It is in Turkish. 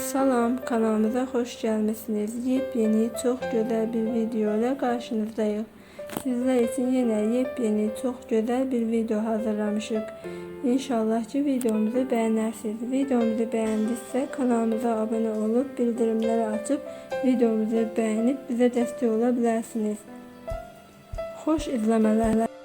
Salam, kanalımıza hoş gelmişsiniz. Yepyeni, çok güzel bir video ile karşınızdayız. Sizler için yine yepyeni, çok güzel bir video hazırlamışık. İnşallah ki videomuzu beğenirsiniz. Videomuzu beğendiyse kanalımıza abone olup bildirimleri açıp videomuzu beğenip bize destek olabilirsiniz. Hoş izlemeler.